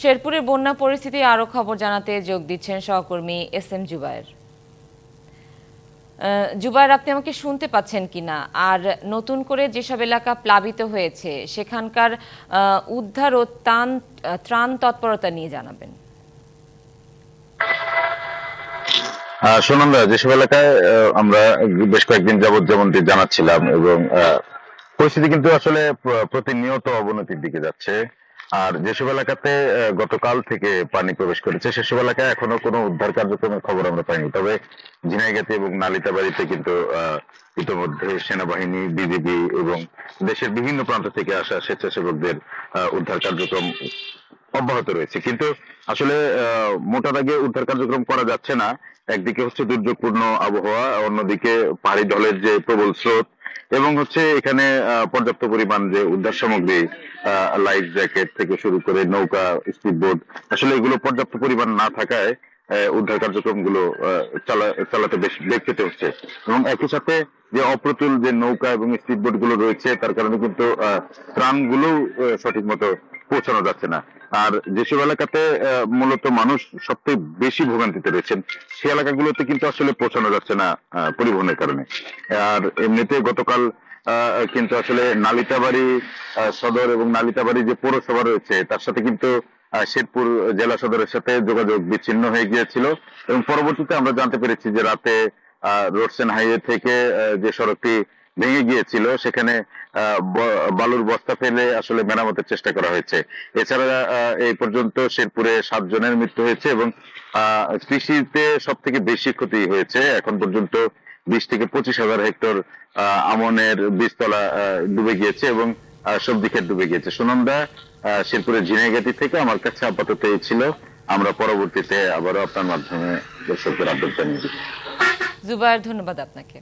শেরপুরের বন্যা পরিস্থিতি আরও খবর জানাতে যোগ দিচ্ছেন সহকর্মী এস এম জুবায়ের। জুবায়ের, আপনি আমাকে শুনতে পাচ্ছেন কিনা? আর নতুন করে যেসব এলাকা প্লাবিত হয়েছে, সেখানকার উদ্ধার ও ত্রাণ ত্রাণ তৎপরতা নিয়ে জানাবেন। সুনন্দা যেসব এলাকায় আমরা বেশ কয়েকদিন যাবত যেমনটি জানাচ্ছিলাম এবং পরিস্থিতি কিন্তু আসলে প্রতিনিয়ত অবনতির দিকে যাচ্ছে। আর যেসব এলাকাতে গতকাল থেকে পানি প্রবেশ করেছে সেসব এলাকায় এখনও কোনো উদ্ধার কার্যক্রমের খবর আমরা পাইনি। তবে ঝিনাইগাতি এবং নালিতাবাড়িতে কিন্তু ইতোমধ্যে সেনাবাহিনী, বিজিবি এবং দেশের বিভিন্ন প্রান্ত থেকে আসা স্বেচ্ছাসেবকদের উদ্ধার কার্যক্রম অব্যাহত রয়েছে। কিন্তু আসলে মোটা দাগে উদ্ধার কার্যক্রম করা যাচ্ছে না। একদিকে হচ্ছে দুর্যোগপূর্ণ আবহাওয়া, অন্যদিকে পাহাড়ি ঢলের যে প্রবল স্রোত এবং হচ্ছে এখানে পর্যাপ্ত পরিমাণ যে উদ্ধার সামগ্রী লাইফ জ্যাকেট থেকে শুরু করে নৌকা স্পিড বোট আসলে এগুলো পর্যাপ্ত পরিমাণ না থাকায় উদ্ধার কার্যক্রমগুলো চালাতে বেশ বেগ পেতে হচ্ছে এবং একই সাথে যে অপ্রতুল যে নৌকা এবং স্পিড বোটগুলো রয়েছে, তার কারণে কিন্তু ত্রাণগুলো সঠিক মতো পৌঁছানো যাচ্ছে না। আর যেসব এলাকাতে মূলত মানুষ সবথেকে বেশি ভোগান্তিতে রয়েছেন। সেই এলাকাগুলোতে কিন্তু আসলে পৌঁছানো যাচ্ছে না পরিবহনের কারণে। আর এমনিতে গতকাল কিন্তু আসলে নালিতাবাড়ি সদর এবং নালিতাবাড়ি যে পৌরসভা রয়েছে, তার সাথে কিন্তু শেরপুর জেলা সদরের সাথে যোগাযোগ বিচ্ছিন্ন হয়ে গিয়েছিল। এবং পরবর্তীতে আমরা জানতে পেরেছি যে রাতে রোডসেন হাইওয়ে থেকে যে সড়কটি ভেঙে গিয়েছিল, সেখানে বালুর বস্তা ফেলে আসলে মেরামতের চেষ্টা করা হয়েছে। এছাড়া এই পর্যন্ত শেরপুরে সাতজনের মৃত্যু হয়েছে এবং কৃষিতে সব থেকে বেশি ক্ষতি হয়েছে। এখন পর্যন্ত বিশ থেকে পঁচিশ হাজার হেক্টর আমনের বীজতলা ডুবে গিয়েছে এবং সবজি ক্ষেত ডুবে গিয়েছে। সুনন্দা শেরপুরের ঝিনাইগাতি থেকে আমার কাছে আপাতত এই ছিল। আমরা পরবর্তীতে আবারও আপনার মাধ্যমে দর্শকদের আপডেট জানিয়ে দিচ্ছি জুবায়ের, ধন্যবাদ আপনাকে।